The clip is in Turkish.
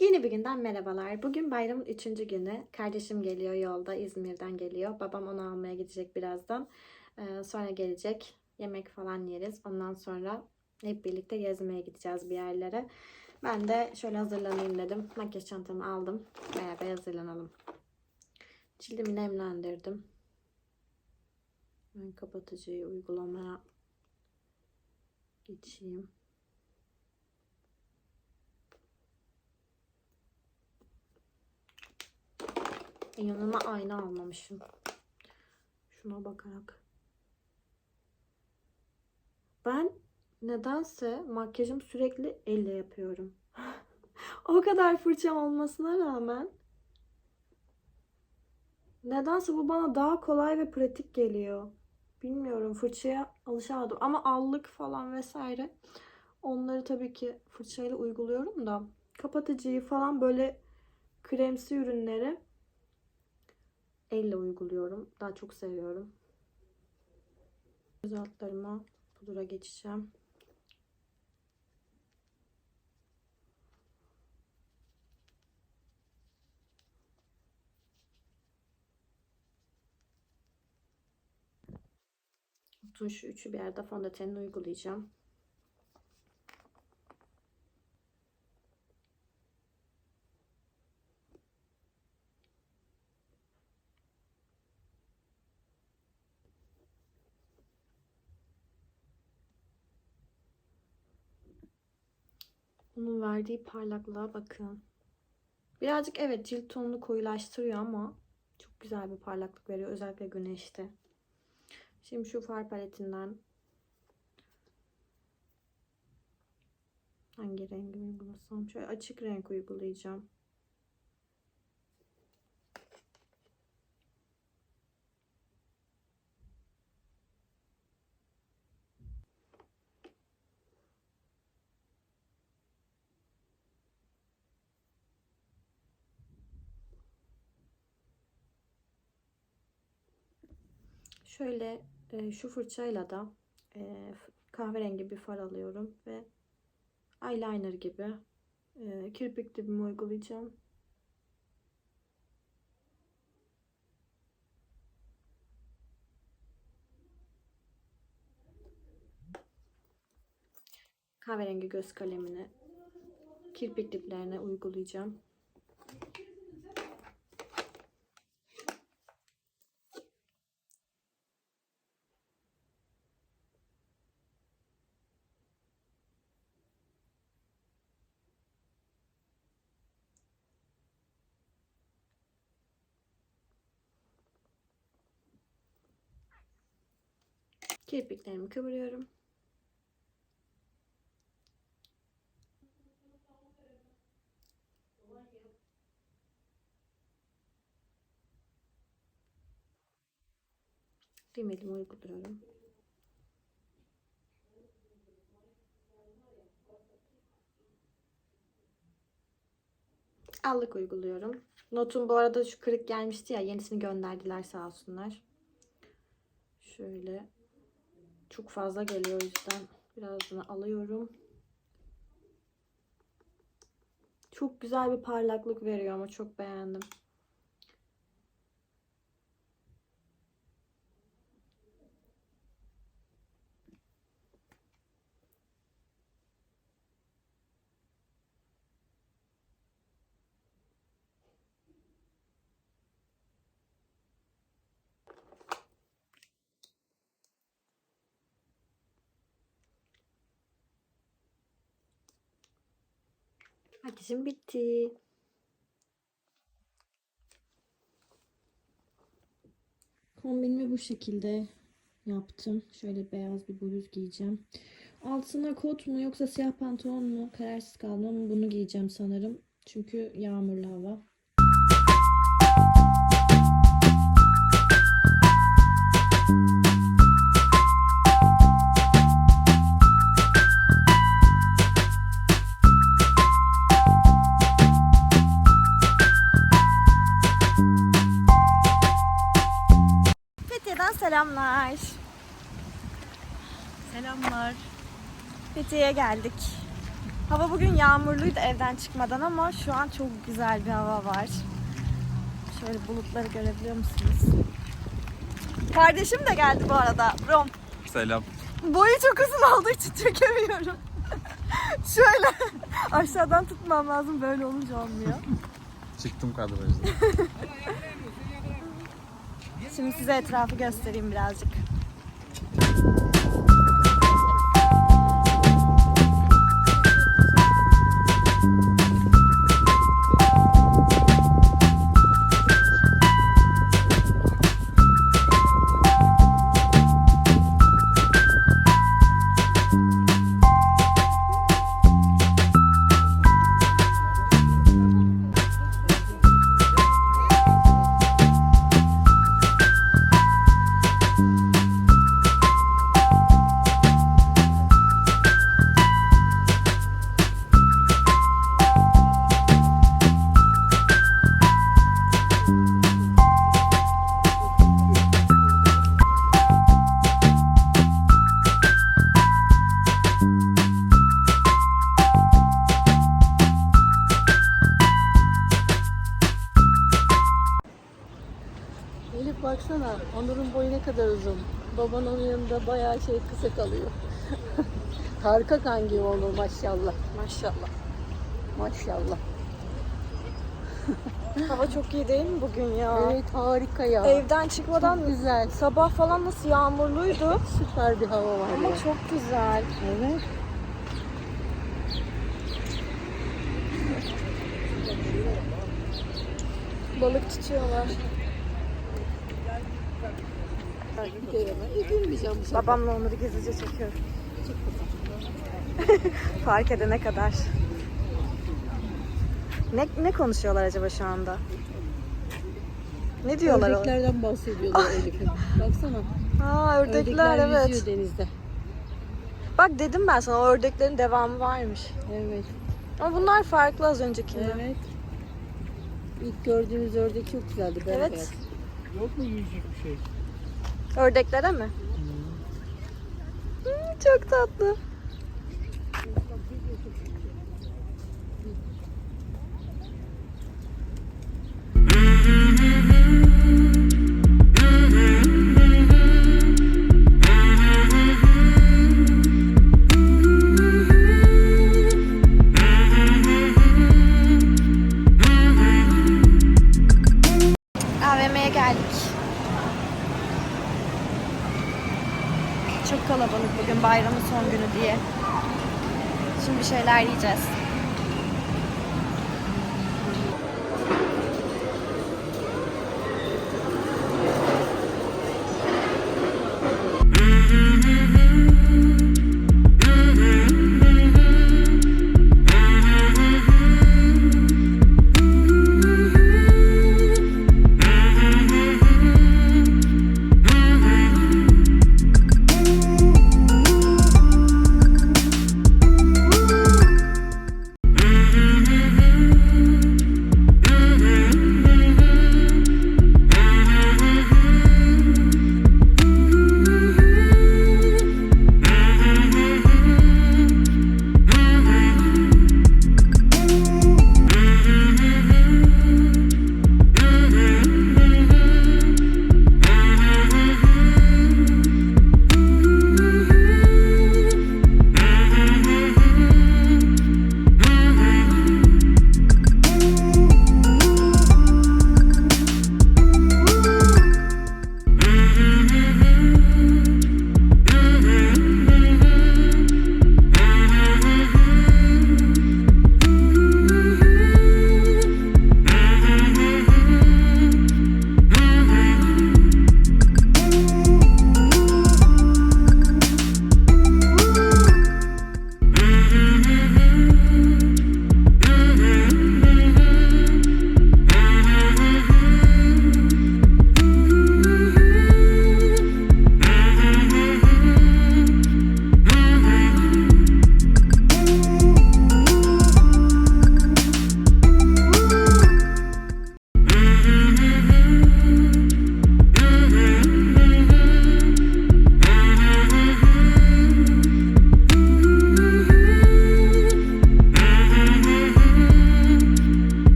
Yeni bir günden merhabalar. Bugün bayramın üçüncü günü. Kardeşim geliyor yolda. İzmir'den geliyor. Babam onu almaya gidecek birazdan. Ee, sonra gelecek. Yemek falan yeriz. Ondan sonra hep birlikte gezmeye gideceğiz bir yerlere. Ben de şöyle hazırlanayım dedim. Makyaj çantamı aldım. Beraber hazırlanalım. Cildimi nemlendirdim. Ben kapatıcıyı uygulamaya geçeyim. Yanıma ayna almamışım. Şuna bakarak. Ben nedense makyajımı sürekli elle yapıyorum. o kadar fırçam olmasına rağmen nedense bu bana daha kolay ve pratik geliyor. Bilmiyorum fırçaya alışamadım ama allık falan vesaire onları tabii ki fırçayla uyguluyorum da kapatıcıyı falan böyle kremsi ürünleri elle uyguluyorum. Daha çok seviyorum. Göz altlarıma pudra geçeceğim. Şu üçü bir yerde fondötenini uygulayacağım. Onun verdiği parlaklığa bakın. Birazcık evet cilt tonunu koyulaştırıyor ama çok güzel bir parlaklık veriyor özellikle güneşte. Şimdi şu far paletinden hangi rengi uygulasam? Şöyle açık renk uygulayacağım. Şöyle e, şu fırçayla da e, kahverengi bir far alıyorum ve eyeliner gibi e, kirpik dibimi uygulayacağım. Kahverengi göz kalemini kirpik diplerine uygulayacağım. Kirpiklerimi kıvırıyorum. Rimelimi uyguluyorum. Allık uyguluyorum. Notum bu arada şu kırık gelmişti ya yenisini gönderdiler sağ olsunlar. Şöyle çok fazla geliyor o yüzden birazını alıyorum. Çok güzel bir parlaklık veriyor ama çok beğendim. Makyajım bitti. Kombinimi bu şekilde yaptım. Şöyle beyaz bir bluz giyeceğim. Altına kot mu yoksa siyah pantolon mu kararsız kaldım ama bunu giyeceğim sanırım. Çünkü yağmurlu hava. Selamlar. Selamlar. Fethiye'ye geldik. Hava bugün yağmurluydu evden çıkmadan ama şu an çok güzel bir hava var. Şöyle bulutları görebiliyor musunuz? Kardeşim de geldi bu arada. Rom. Selam. Boyu çok uzun olduğu için çekemiyorum. Şöyle aşağıdan tutmam lazım böyle olunca olmuyor. Çıktım kadrajdan. Şimdi size etrafı göstereyim birazcık. Elif baksana, Onur'un boyu ne kadar uzun. Baban onun yanında bayağı şey kısa kalıyor. Harika kangi Onur maşallah. Maşallah. Maşallah. Hava çok iyi değil mi bugün ya? Evet harika ya. Evden çıkmadan Çok güzel. sabah falan nasıl yağmurluydu Süper bir hava var ama ya. çok güzel. Evet. Balık tutuyorlar. İyi gülmeyeceğim bu sefer. Babamla onları gizlice çekiyorum. Fark edene kadar. Ne, ne konuşuyorlar acaba şu anda? Ne diyorlar? o? Ördeklerden bahsediyorlar Elif'in. Baksana. Ha ördekler, evet. yüzüyor denizde. Bak dedim ben sana o ördeklerin devamı varmış. Evet. Ama bunlar farklı az öncekinden. Evet. İlk gördüğümüz ördek çok güzeldi. Evet. Yok mu yiyecek bir şey? Ördeklere mi? Hmm, çok tatlı. Çok kalabalık bugün bayramın son günü diye. Şimdi bir şeyler yiyeceğiz.